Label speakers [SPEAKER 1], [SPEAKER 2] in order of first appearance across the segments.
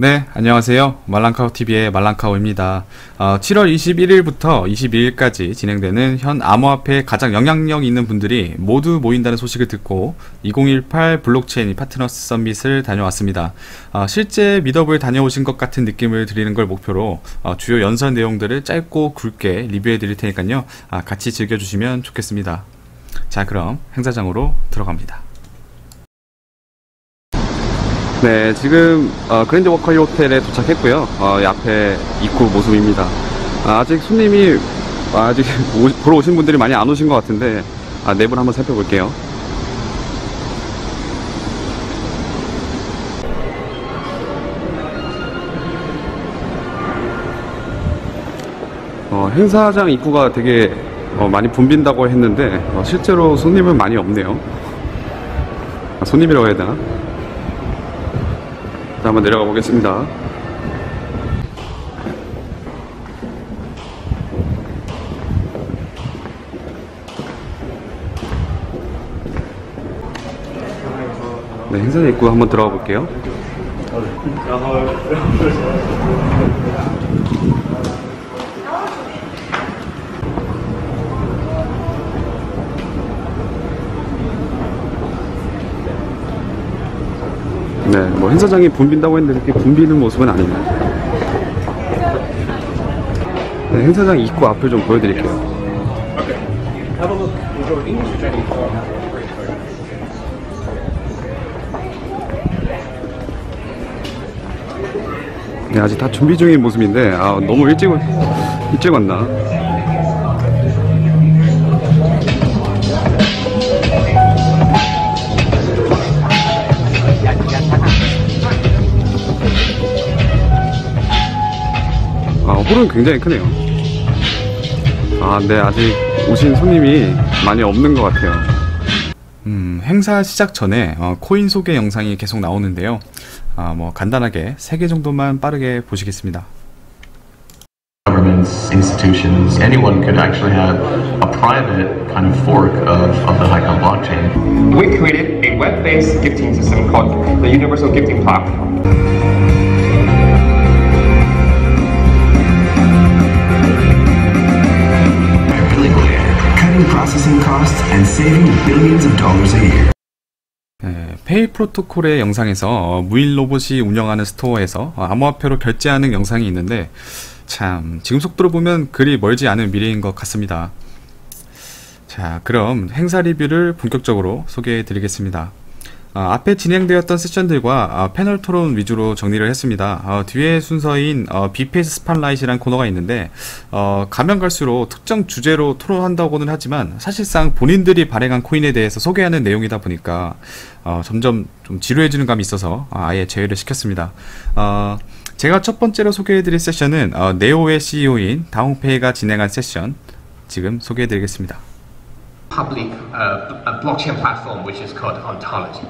[SPEAKER 1] 네, 안녕하세요. 말랑카오TV의 말랑카오입니다. 어, 7월 21일부터 22일까지 진행되는 현 암호화폐에 가장 영향력 있는 분들이 모두 모인다는 소식을 듣고 2018 블록체인 파트너스 서밋을 다녀왔습니다. 어, 실제 미더블 다녀오신 것 같은 느낌을 드리는 걸 목표로 어, 주요 연설 내용들을 짧고 굵게 리뷰해 드릴 테니까요. 아, 같이 즐겨주시면 좋겠습니다. 자, 그럼 행사장으로 들어갑니다. 네, 지금 어, 그랜드 워커 호텔에 도착했고요. 어, 이 앞에 입구 모습입니다. 아, 직 손님이 아직 오, 보러 오신 분들이 많이 안 오신 것 같은데 아, 내부를 한번 살펴볼게요. 어, 행사장 입구가 되게 어, 많이 붐빈다고 했는데 어, 실제로 손님은 많이 없네요. 아, 손님이라고 해야 되나? 자, 한번 내려가 보겠습니다. 네, 행사장 입구 한번 들어가 볼게요. 네, 뭐 행사장이 붐빈다고 했는데 이렇게 붐비는 모습은 아니네요. 네, 행사장 입구 앞을 좀 보여드릴게요. 네, 아직 다 준비 중인 모습인데 아, 너무 일찍 일찍 왔나? 아, 홀은 굉장히 크네요. 아, 네, 아직 오신 손님이 많이 없는 것 같아요. 음, 행사 시작 전에 어, 코인 소개 영상이 계속 나오는데요. 아, 뭐 간단하게 3개 정도만 빠르게 보시겠습니다.
[SPEAKER 2] governments, institutions, anyone could actually have a private kind of fork of, of the Hycon blockchain.
[SPEAKER 3] we created a web-based gifting system called the Universal Gifting Platform.
[SPEAKER 4] Cutting processing costs and saving billions of dollars a year.
[SPEAKER 1] 네, 페이 프로토콜의 영상에서 어, 무인 로봇이 운영하는 스토어에서 어, 암호화폐로 결제하는 영상이 있는데 참 지금 속도로 보면 그리 멀지 않은 미래인 것 같습니다. 자 그럼 행사 리뷰를 본격적으로 소개해 드리겠습니다. 어, 앞에 진행되었던 세션들과 어, 패널 토론 위주로 정리를 했습니다. 어, 뒤에 순서인 어, BPS 스팟라이트라는 코너가 있는데 어, 가면 갈수록 특정 주제로 토론한다고는 하지만 사실상 본인들이 발행한 코인에 대해서 소개하는 내용이다 보니까 어, 점점 좀 지루해지는 감이 있어서 어, 아예 제외를 시켰습니다. 어, 제가 첫 번째로 소개해드릴 세션은 어, 네오의 CEO인 다홍페이가 진행한 세션 지금 소개해드리겠습니다.
[SPEAKER 3] Public uh, blockchain platform which is called Ontology.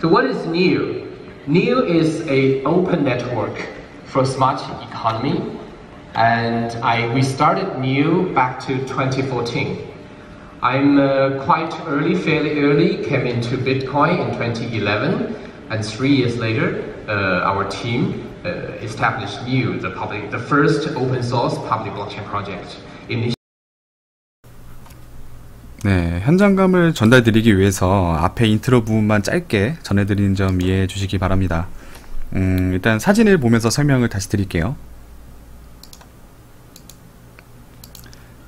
[SPEAKER 3] So what is NEO? NEO is a open network for smart economy, and I we started NEO back to 2014. I'm uh, quite early, fairly early, came into Bitcoin in 2011, and three years later, uh, our team uh, established NEO, the public, the first open source public blockchain project in
[SPEAKER 1] 네, 현장감을 전달드리기 위해서 앞에 인트로 부분만 짧게 전해드리는 점 이해해 주시기 바랍니다. 음, 일단 사진을 보면서 설명을 다시 드릴게요.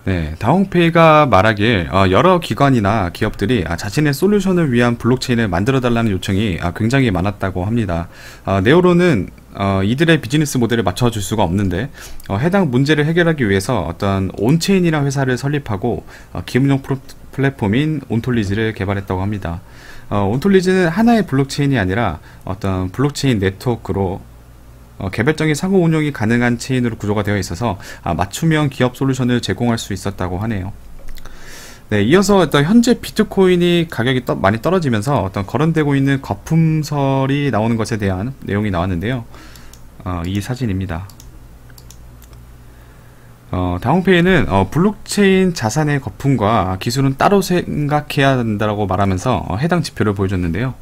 [SPEAKER 1] 네, 다홍페이가 말하길 어, 여러 기관이나 기업들이 아, 자신의 솔루션을 위한 블록체인을 만들어 달라는 요청이 아, 굉장히 많았다고 합니다. 어, 네오로는 어, 이들의 비즈니스 모델을 맞춰줄 수가 없는데 어, 해당 문제를 해결하기 위해서 어떤 온체인이라는 회사를 설립하고 어, 기업용 프로, 플랫폼인 온톨리지를 개발했다고 합니다. 어, 온톨리지는 하나의 블록체인이 아니라 어떤 블록체인 네트워크로 어, 개별적인 상호 운영이 가능한 체인으로 구조가 되어 있어서 아, 맞춤형 기업 솔루션을 제공할 수 있었다고 하네요. 네, 이어서 어떤 현재 비트코인이 가격이 떠, 많이 떨어지면서 어떤 거론되고 있는 거품설이 나오는 것에 대한 내용이 나왔는데요. 어, 이 사진입니다. 어, 다홍페이는 어, 블록체인 자산의 거품과 기술은 따로 생각해야 한다고 말하면서 어, 해당 지표를 보여줬는데요.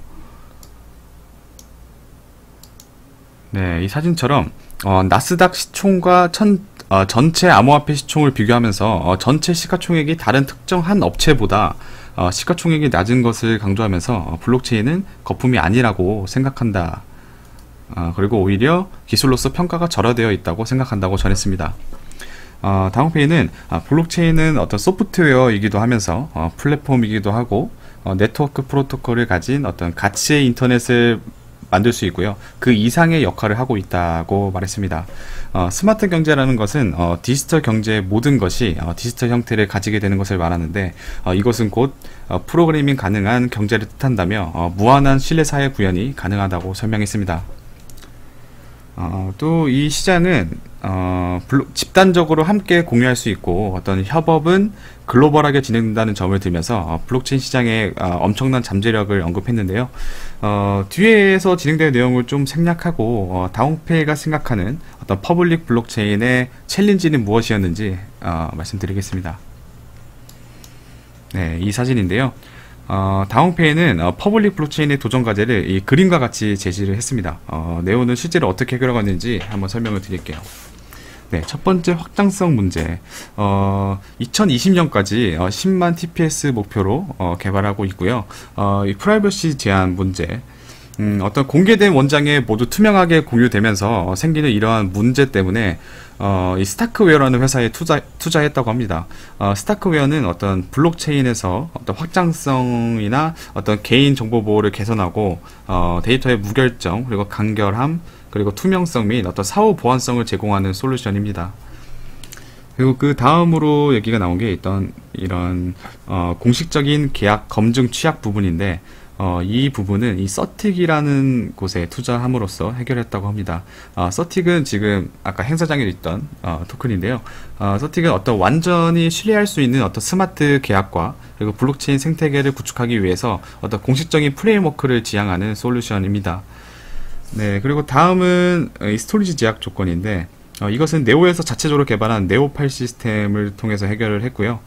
[SPEAKER 1] 네, 이 사진처럼 어, 나스닥 시총과 천, 어, 전체 암호화폐 시총을 비교하면서 어, 전체 시가총액이 다른 특정 한 업체보다 어, 시가총액이 낮은 것을 강조하면서 어, 블록체인은 거품이 아니라고 생각한다. 어, 그리고 오히려 기술로서 평가가 절하되어 있다고 생각한다고 전했습니다. 어, 다운페이는 아, 블록체인은 어떤 소프트웨어이기도 하면서 어, 플랫폼이기도 하고 어, 네트워크 프로토콜을 가진 어떤 가치의 인터넷을 만들 수 있고요. 그 이상의 역할을 하고 있다고 말했습니다. 어, 스마트 경제라는 것은 어, 디지털 경제의 모든 것이 어, 디지털 형태를 가지게 되는 것을 말하는데 어, 이것은 곧 어, 프로그래밍 가능한 경제를 뜻한다며 어, 무한한 신뢰 사회 구현이 가능하다고 설명했습니다. 어, 또 이 시장은 어, 집단적으로 함께 공유할 수 있고 어떤 협업은 글로벌하게 진행된다는 점을 들면서 어, 블록체인 시장의 어, 엄청난 잠재력을 언급했는데요. 어, 뒤에서 진행될 내용을 좀 생략하고 어, 다운페이가 생각하는 어떤 퍼블릭 블록체인의 챌린지는 무엇이었는지 어, 말씀드리겠습니다. 네, 이 사진인데요. 어, 다운페이는 어, 퍼블릭 블록체인의 도전 과제를 이 그림과 같이 제시를 했습니다. 어, 네오는 실제로 어떻게 해결하고 있는지 한번 설명을 드릴게요. 네, 첫 번째 확장성 문제. 어, 2020년까지 어, 10만 TPS 목표로 어, 개발하고 있고요. 어, 이 프라이버시 제한 문제. 음, 어떤 공개된 원장에 모두 투명하게 공유되면서 어, 생기는 이러한 문제 때문에 어, 이 스타크웨어라는 회사에 투자, 투자했다고 합니다. 어, 스타크웨어는 어떤 블록체인에서 어떤 확장성이나 어떤 개인 정보 보호를 개선하고 어, 데이터의 무결점 그리고 간결함 그리고 투명성 및 어떤 사후 보안성을 제공하는 솔루션입니다. 그리고 그 다음으로 얘기가 나온 게 있던 이런 어, 공식적인 계약 검증 취약 부분인데 어, 이 부분은 이 서틱이라는 곳에 투자함으로써 해결했다고 합니다. 어, 서틱은 지금 아까 행사장에 있던 어, 토큰인데요. 어, 서틱은 어떤 완전히 신뢰할 수 있는 어떤 스마트 계약과 그리고 블록체인 생태계를 구축하기 위해서 어떤 공식적인 프레임워크를 지향하는 솔루션입니다. 네, 그리고 다음은 어, 이 스토리지 제약 조건인데 어, 이것은 네오에서 자체적으로 개발한 네오8 시스템을 통해서 해결을 했고요.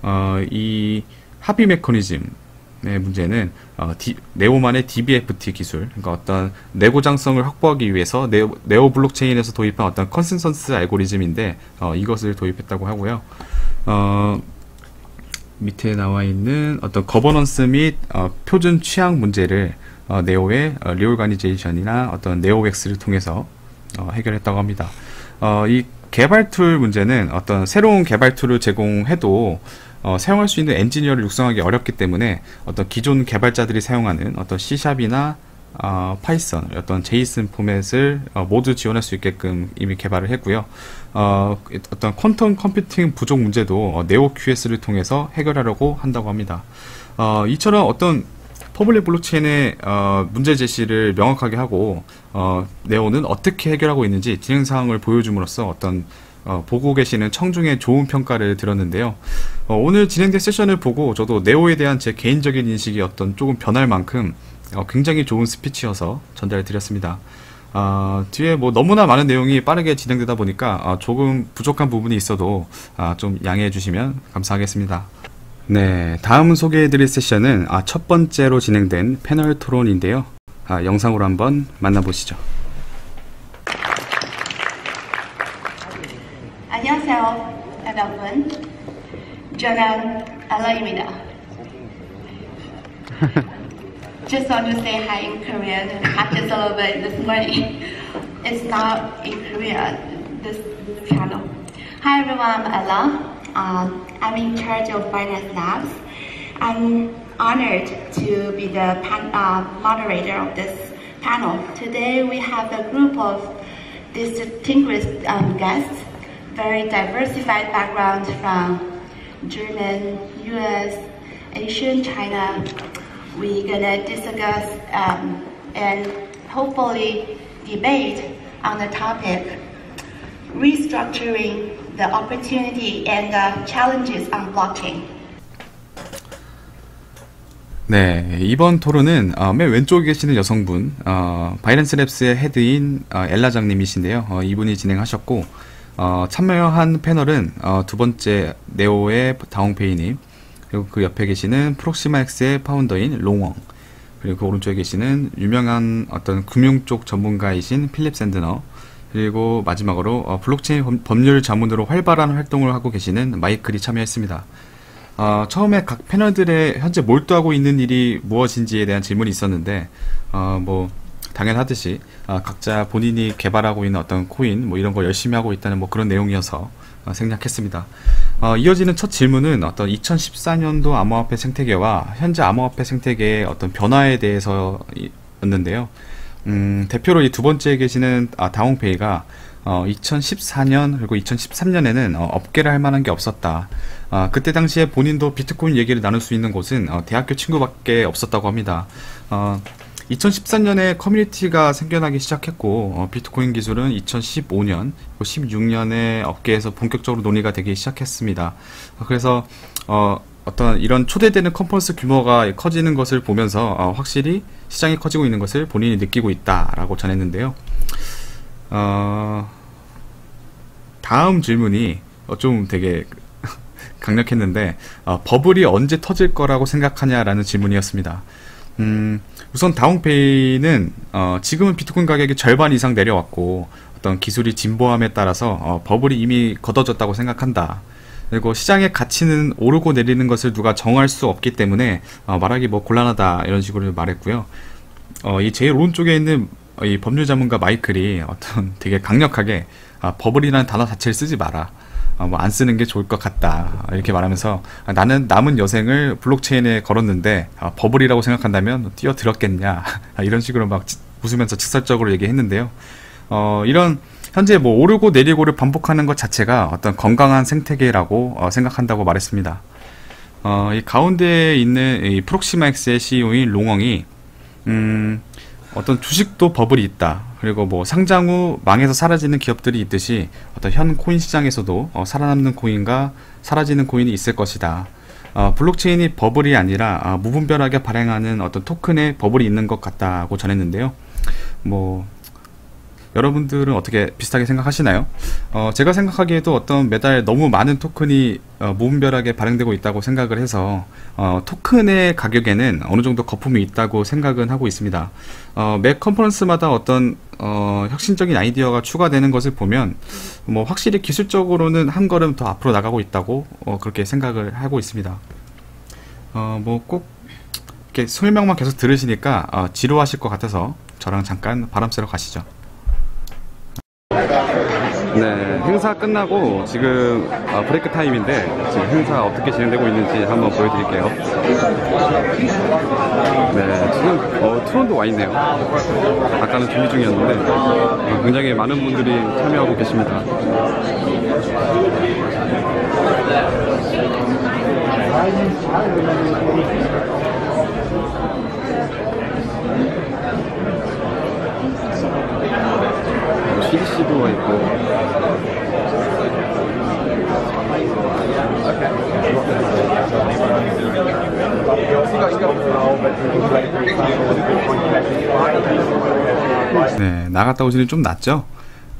[SPEAKER 1] 어, 이 합의 메커니즘의 문제는 어, 디- 네오만의 DBFT 기술, 그러니까 어떤 내고장성을 확보하기 위해서 네오, 네오 블록체인에서 도입한 어떤 컨센서스 알고리즘인데 어, 이것을 도입했다고 하고요. 어, 밑에 나와 있는 어떤 거버넌스 및 어, 표준 취향 문제를 어, 네오의 어, 리올가니제이션이나 어떤 네오엑스를 통해서 어, 해결했다고 합니다. 어, 이 개발 툴 문제는 어떤 새로운 개발 툴을 제공해도 어, 사용할 수 있는 엔지니어를 육성하기 어렵기 때문에 어떤 기존 개발자들이 사용하는 어떤 C샵이나 어, 파이썬, 어떤 제이슨 포맷을 어, 모두 지원할 수 있게끔 이미 개발을 했고요. 어, 어떤 퀀텀 컴퓨팅 부족 문제도 어, 네오 QS를 통해서 해결하려고 한다고 합니다. 어, 이처럼 어떤 퍼블릭 블록체인의 어, 문제 제시를 명확하게 하고 어, 네오는 어떻게 해결하고 있는지 진행 사항을 보여줌으로써 어떤 어, 보고 계시는 청중의 좋은 평가를 들었는데요. 어, 오늘 진행된 세션을 보고 저도 네오에 대한 제 개인적인 인식이 어떤 조금 변할 만큼 어, 굉장히 좋은 스피치여서 전달 드렸습니다. 아, 뒤에 뭐 너무나 많은 내용이 빠르게 진행되다 보니까 아, 조금 부족한 부분이 있어도 아, 좀 양해해 주시면 감사하겠습니다. 네, 다음 소개해 드릴 세션은 아, 첫 번째로 진행된 패널 토론인데요. 아, 영상으로 한번 만나보시죠.
[SPEAKER 5] 안녕하세요, 여러분. 저는 알라입니다. Just want to say hi in Korean practice a little bit this morning. It's not in Korean, this channel. Hi everyone, I'm Ella. Um, I'm in charge of Finance Labs. I'm honored to be the pan- uh, moderator of this panel. Today we have a group of distinguished um, guests, very diversified backgrounds from German, US, Asian, China. We're gonna discuss um, and hopefully debate on the topic restructuring the opportunity and the challenges on blockchain.
[SPEAKER 1] 네, 이번 토론은 어, 맨 왼쪽에 계시는 여성분, 어, 바이런스 랩스의 헤드인 어, 엘라장님이신데요. 어, 이분이 진행하셨고 어, 참여한 패널은 어, 두 번째 네오의 다홍페이님, 그리고 그 옆에 계시는 프록시마엑스의 파운더인 롱웡, 그리고 그 오른쪽에 계시는 유명한 어떤 금융 쪽 전문가이신 필립 샌드너 그리고 마지막으로 어, 블록체인 법- 법률 자문으로 활발한 활동을 하고 계시는 마이클이 참여했습니다. 어, 처음에 각 패널들의 현재 몰두하고 있는 일이 무엇인지에 대한 질문이 있었는데 어, 뭐 당연하듯이 어, 각자 본인이 개발하고 있는 어떤 코인 뭐 이런 걸 열심히 하고 있다는 뭐 그런 내용이어서 어, 생략했습니다. 어, 이어지는 첫 질문은 어떤 2014년도 암호화폐 생태계와 현재 암호화폐 생태계의 어떤 변화에 대해서였는데요. 음, 대표로 이 두 번째에 계시는 아, 다홍페이가 어, 2014년 그리고 2013년에는 어, 업계를 할 만한 게 없었다. 아, 그때 당시에 본인도 비트코인 얘기를 나눌 수 있는 곳은 어, 대학교 친구밖에 없었다고 합니다. 어, 2013년에 커뮤니티가 생겨나기 시작했고 어, 비트코인 기술은 2015년, 16년에 업계에서 본격적으로 논의가 되기 시작했습니다. 어, 그래서 어, 어떤 이런 초대되는 컨퍼런스 규모가 커지는 것을 보면서 어, 확실히 시장이 커지고 있는 것을 본인이 느끼고 있다라고 전했는데요. 어, 다음 질문이 어, 좀 되게 강력했는데 어, 버블이 언제 터질 거라고 생각하냐라는 질문이었습니다. 음, 우선 다운페이는 어, 지금은 비트코인 가격이 절반 이상 내려왔고 어떤 기술이 진보함에 따라서 어, 버블이 이미 걷어졌다고 생각한다. 그리고 시장의 가치는 오르고 내리는 것을 누가 정할 수 없기 때문에 어, 말하기 뭐 곤란하다 이런 식으로 말했고요. 어, 이 제일 오른쪽에 있는 어, 이 법률 전문가 마이클이 어떤 되게 강력하게 아, 버블이라는 단어 자체를 쓰지 마라. 어, 뭐안 쓰는 게 좋을 것 같다. 이렇게 말하면서 아, 나는 남은 여생을 블록체인에 걸었는데 아, 버블이라고 생각한다면 뛰어들었겠냐. 아, 이런 식으로 막 치- 웃으면서 직설적으로 얘기했는데요. 어, 이런 현재 뭐 오르고 내리고를 반복하는 것 자체가 어떤 건강한 생태계라고 어, 생각한다고 말했습니다. 어, 이 가운데에 있는 이 프록시마엑스의 CEO인 롱엉이 음, 어떤 주식도 버블이 있다. 그리고 뭐 상장 후 망해서 사라지는 기업들이 있듯이 어떤 현 코인 시장에서도 어, 살아남는 코인과 사라지는 코인이 있을 것이다. 어, 블록체인이 버블이 아니라 아, 무분별하게 발행하는 어떤 토큰에 버블이 있는 것 같다고 전했는데요. 뭐 여러분들은 어떻게 비슷하게 생각하시나요? 어, 제가 생각하기에도 어떤 매달 너무 많은 토큰이 어, 무분별하게 발행되고 있다고 생각을 해서 어, 토큰의 가격에는 어느 정도 거품이 있다고 생각은 하고 있습니다. 어, 매 컨퍼런스마다 어떤 어, 혁신적인 아이디어가 추가되는 것을 보면 뭐 확실히 기술적으로는 한 걸음 더 앞으로 나가고 있다고 어, 그렇게 생각을 하고 있습니다. 어, 뭐꼭 이렇게 설명만 계속 들으시니까 어, 지루하실 것 같아서 저랑 잠깐 바람 쐬러 가시죠. 네, 행사 끝나고 지금 어, 브레이크 타임인데 지금 행사 어떻게 진행되고 있는지 한번 보여드릴게요. 네, 지금 어, 트론도 와 있네요. 아까는 준비 중이었는데 어, 굉장히 많은 분들이 참여하고 계십니다. CDC도 와 있고. 네, 나갔다 오시는 좀 낫죠?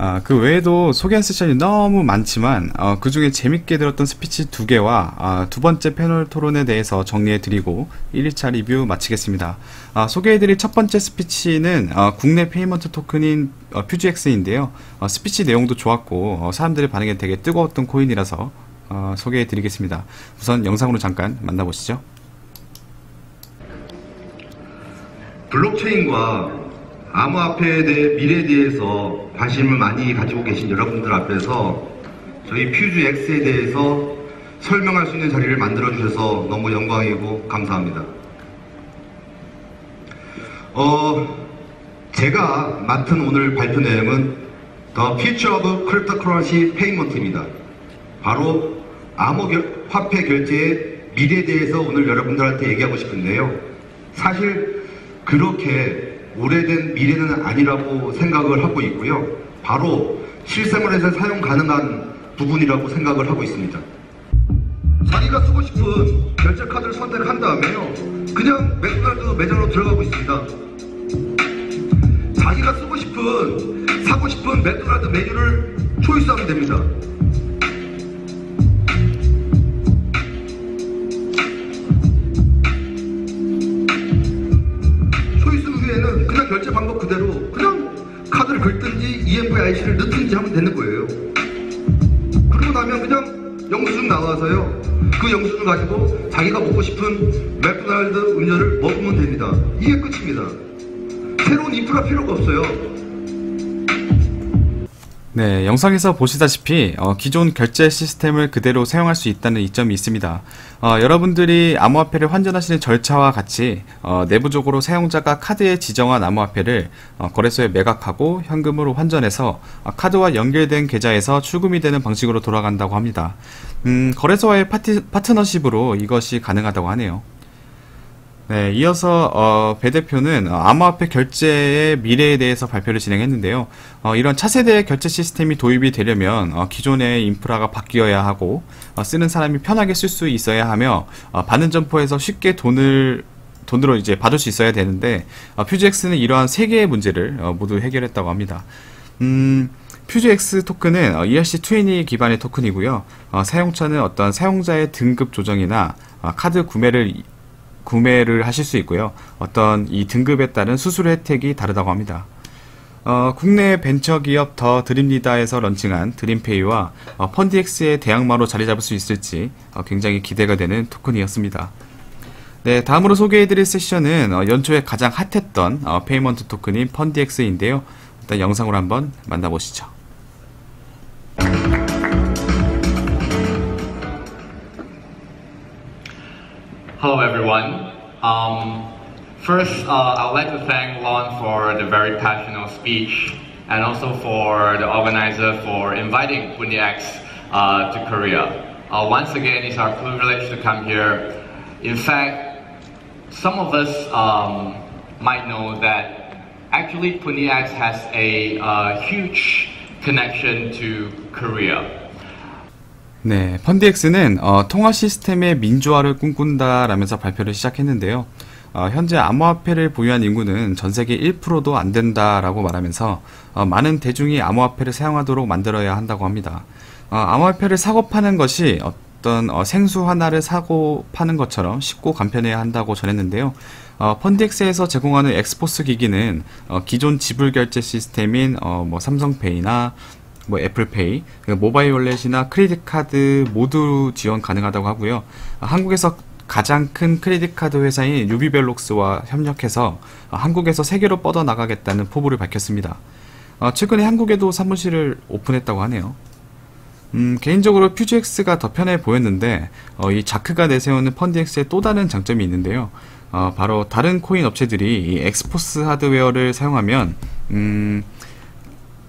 [SPEAKER 1] 아, 그 외에도 소개한 세션이 너무 많지만 어, 그 중에 재밌게 들었던 스피치 두 개와 아, 두 번째 패널 토론에 대해서 정리해드리고 1일차 리뷰 마치겠습니다. 아, 소개해드릴 첫 번째 스피치는 어, 국내 페이먼트 토큰인 어, 퓨지엑스인데요. 어, 스피치 내용도 좋았고 어, 사람들의 반응이 되게 뜨거웠던 코인이라서 어, 소개해드리겠습니다. 우선 영상으로 잠깐 만나보시죠.
[SPEAKER 6] 블록체인과 암호화폐에 대해 미래에 대해서 관심을 많이 가지고 계신 여러분들 앞에서 저희 퓨즈 X에 대해서 설명할 수 있는 자리를 만들어 주셔서 너무 영광이고 감사합니다. 어, 제가 맡은 오늘 발표 내용은 The Future of Cryptocurrency Payment입니다. 바로 암호화폐 결제의 미래에 대해서 오늘 여러분들한테 얘기하고 싶은데요. 사실 그렇게 오래된 미래는 아니라고 생각을 하고 있고요. 바로 실생활에서 사용 가능한 부분이라고 생각을 하고 있습니다. 자기가 쓰고 싶은 결제 카드를 선택한 다음에요. 그냥 맥도날드 매장으로 들어가고 있습니다. 자기가 쓰고 싶은 사고 싶은 맥도날드 메뉴를 초이스하면 됩니다. 가서요. 그 영수증을 가지고 자기가 먹고 싶은 맥도날드 음료를 먹으면 됩니다. 이게 끝입니다. 새로운 인프라 필요가 없어요.
[SPEAKER 1] 네, 영상에서 보시다시피 어, 기존 결제 시스템을 그대로 사용할 수 있다는 이점이 있습니다. 어, 여러분들이 암호화폐를 환전하시는 절차와 같이 어, 내부적으로 사용자가 카드에 지정한 암호화폐를 어, 거래소에 매각하고 현금으로 환전해서 어, 카드와 연결된 계좌에서 출금이 되는 방식으로 돌아간다고 합니다. 음, 거래소와의 파티, 파트너십으로 이것이 가능하다고 하네요. 네, 이어서 어, 배 대표는 어, 암호화폐 결제의 미래에 대해서 발표를 진행했는데요. 어, 이런 차세대 결제 시스템이 도입이 되려면 어, 기존의 인프라가 바뀌어야 하고 어, 쓰는 사람이 편하게 쓸 수 있어야 하며 어, 받는 점포에서 쉽게 돈을 돈으로 이제 받을 수 있어야 되는데 어, 퓨즈엑스는 이러한 세 개의 문제를 어, 모두 해결했다고 합니다. 음, 퓨즈엑스 토큰은 어, ERC20 기반의 토큰이고요. 어, 사용처는 어떤 사용자의 등급 조정이나 어, 카드 구매를 구매를 하실 수 있고요. 어떤 이 등급에 따른 수수료 혜택이 다르다고 합니다. 어, 국내 벤처기업 더 드립니다에서 런칭한 드림페이와 어, 펀디엑스의 대항마로 자리 잡을 수 있을지 어, 굉장히 기대가 되는 토큰이었습니다. 네, 다음으로 소개해드릴 세션은 어, 연초에 가장 핫했던 어, 페이먼트 토큰인 펀디엑스인데요. 일단 영상으로 한번 만나보시죠.
[SPEAKER 7] Hello, everyone. Um, first, uh, I'd like to thank Lon for the very passionate speech and also for the organizer for inviting PuniX uh, to Korea. Uh, once again, it's our privilege to come here. In fact, some of us um, might know that actually PuniX has a uh, huge connection to Korea.
[SPEAKER 1] 네, 펀디엑스는 어, 통화 시스템의 민주화를 꿈꾼다라면서 발표를 시작했는데요. 어, 현재 암호화폐를 보유한 인구는 전 세계 1%도 안 된다라고 말하면서 어, 많은 대중이 암호화폐를 사용하도록 만들어야 한다고 합니다. 어, 암호화폐를 사고 파는 것이 어떤 어, 생수 하나를 사고 파는 것처럼 쉽고 간편해야 한다고 전했는데요. 어, 펀디엑스에서 제공하는 엑스포스 기기는 어, 기존 지불 결제 시스템인 어, 뭐 삼성페이나 뭐 애플페이, 그 모바일 월렛이나 크레딧 카드 모두 지원 가능하다고 하고요. 아, 한국에서 가장 큰 크레딧 카드 회사인 유비벨록스와 협력해서 아, 한국에서 세계로 뻗어 나가겠다는 포부를 밝혔습니다. 어, 최근에 한국에도 사무실을 오픈했다고 하네요. 음, 개인적으로 퓨즈엑스가 더 편해 보였는데 어, 이 자크가 내세우는 펀디엑스의 또 다른 장점이 있는데요. 어, 바로 다른 코인 업체들이 이 엑스포스 하드웨어를 사용하면 음,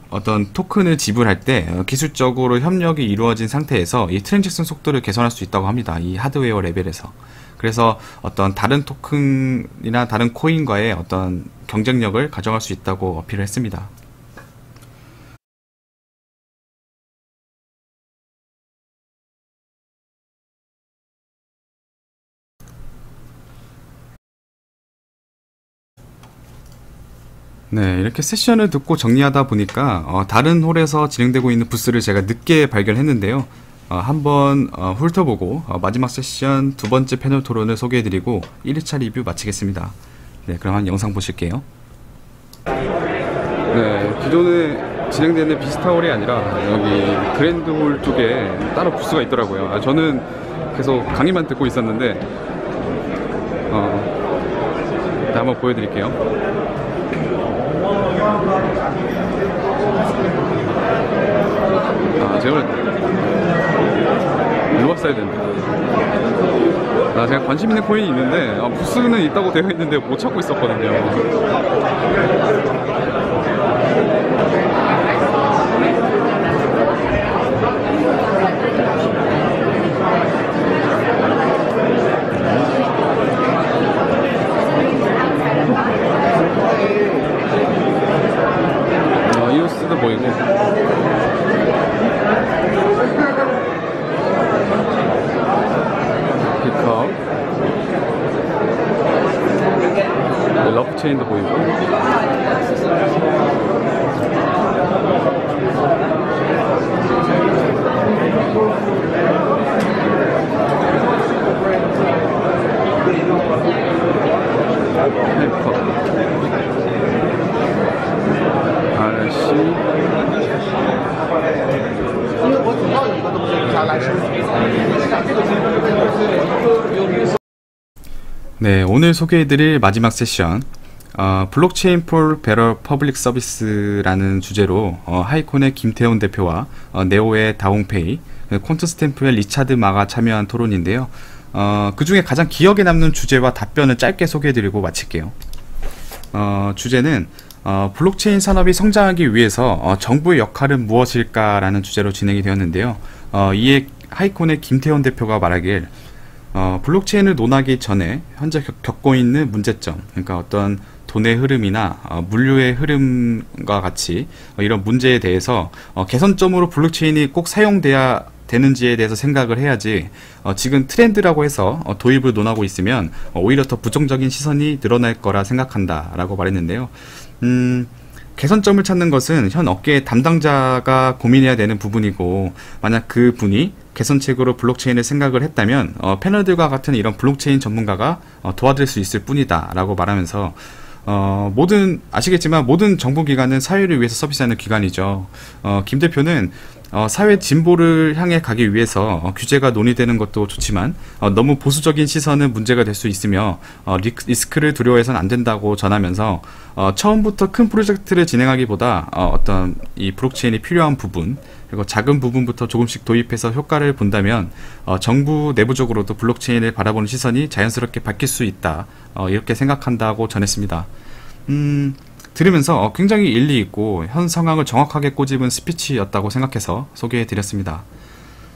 [SPEAKER 1] 어떤 토큰을 지불할 때 어, 기술적으로 협력이 이루어진 상태에서 이 트랜잭션 속도를 개선할 수 있다고 합니다. 이 하드웨어 레벨에서. 그래서 어떤 다른 토큰이나 다른 코인과의 어떤 경쟁력을 가져갈 수 있다고 어필을 했습니다. 네, 이렇게 세션을 듣고 정리하다 보니까 어, 다른 홀에서 진행되고 있는 부스를 제가 늦게 발견했는데요. 어, 한번 어, 훑어보고 어, 마지막 세션 두 번째 패널 토론을 소개해드리고 1회차 리뷰 마치겠습니다. 네, 그럼 한 영상 보실게요. 네, 기존에 진행되는 비스타 홀이 아니라 여기 그랜드 홀 쪽에 따로 부스가 있더라고요. 아, 저는 계속 강의만 듣고 있었는데 어, 네, 한번 보여드릴게요. 아, 제가 일로 왔어야 되는데. 아, 제가 관심 있는 코인이 있는데, 아, 부스는 있다고 되어 있는데 못 찾고 있었거든요. 아, 이오스도 보이고. 픽업. 네, 러프체인도 보이고. 픽업. RC 네, 오늘 소개해드릴 마지막 세션 어, 블록체인 폴 베러 퍼블릭 서비스라는 주제로 어, 하이콘의 김태훈 대표와 어, 네오의 다홍페이, 콘트 스탬프의 리차드 마가 참여한 토론인데요. 어, 그 중에 가장 기억에 남는 주제와 답변을 짧게 소개해드리고 마칠게요. 어, 주제는 어, 블록체인 산업이 성장하기 위해서 어, 정부의 역할은 무엇일까라는 주제로 진행이 되었는데요. 어, 이에 하이콘의 김태원 대표가 말하길 어, 블록체인을 논하기 전에 현재 겪, 고 있는 문제점, 그러니까 어떤 돈의 흐름이나 어, 물류의 흐름과 같이 어, 이런 문제에 대해서 어, 개선점으로 블록체인이 꼭 사용돼야 되는지에 대해서 생각을 해야지 어, 지금 트렌드라고 해서 어, 도입을 논하고 있으면 어, 오히려 더 부정적인 시선이 늘어날 거라 생각한다라고 말했는데요. 음, 개선점을 찾는 것은 현 업계의 담당자가 고민해야 되는 부분이고 만약 그 분이 개선책으로 블록체인을 생각을 했다면 어, 패널들과 같은 이런 블록체인 전문가가 어, 도와줄 수 있을 뿐이다라고 말하면서 어, 모든 아시겠지만 모든 정부기관은 사회를 위해서 서비스하는 기관이죠. 어, 김 대표는 어, 사회 진보를 향해 가기 위해서 어, 규제가 논의되는 것도 좋지만 어, 너무 보수적인 시선은 문제가 될 수 있으며 어, 리스크를 두려워해서는 안 된다고 전하면서 어, 처음부터 큰 프로젝트를 진행하기보다 어, 어떤 이 블록체인이 필요한 부분 그리고 작은 부분부터 조금씩 도입해서 효과를 본다면 어, 정부 내부적으로도 블록체인을 바라보는 시선이 자연스럽게 바뀔 수 있다 어, 이렇게 생각한다고 전했습니다. 음, 들으면서 어, 굉장히 일리 있고 현 상황을 정확하게 꼬집은 스피치였다고 생각해서 소개해 드렸습니다.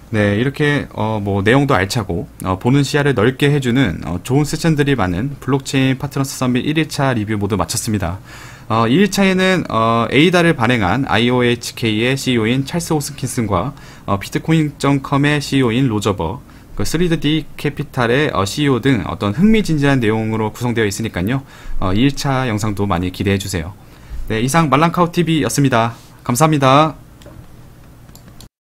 [SPEAKER 1] 네, 이렇게 어, 뭐 내용도 알차고 어, 보는 시야를 넓게 해주는 어, 좋은 세션들이 많은 블록체인 파트너스 서밋 1일차 리뷰 모두 마쳤습니다. 어, 2일차에는 어, 에이다를 발행한 IOHK의 CEO인 찰스 호스킨슨과 어, 비트코인.com의 CEO인 로저버, 그 3D 캐피탈의 어, CEO 등 어떤 흥미진진한 내용으로 구성되어 있으니까요. 어, 2일차 영상도 많이 기대해 주세요. 네, 이상 말랑카우 TV였습니다. 감사합니다.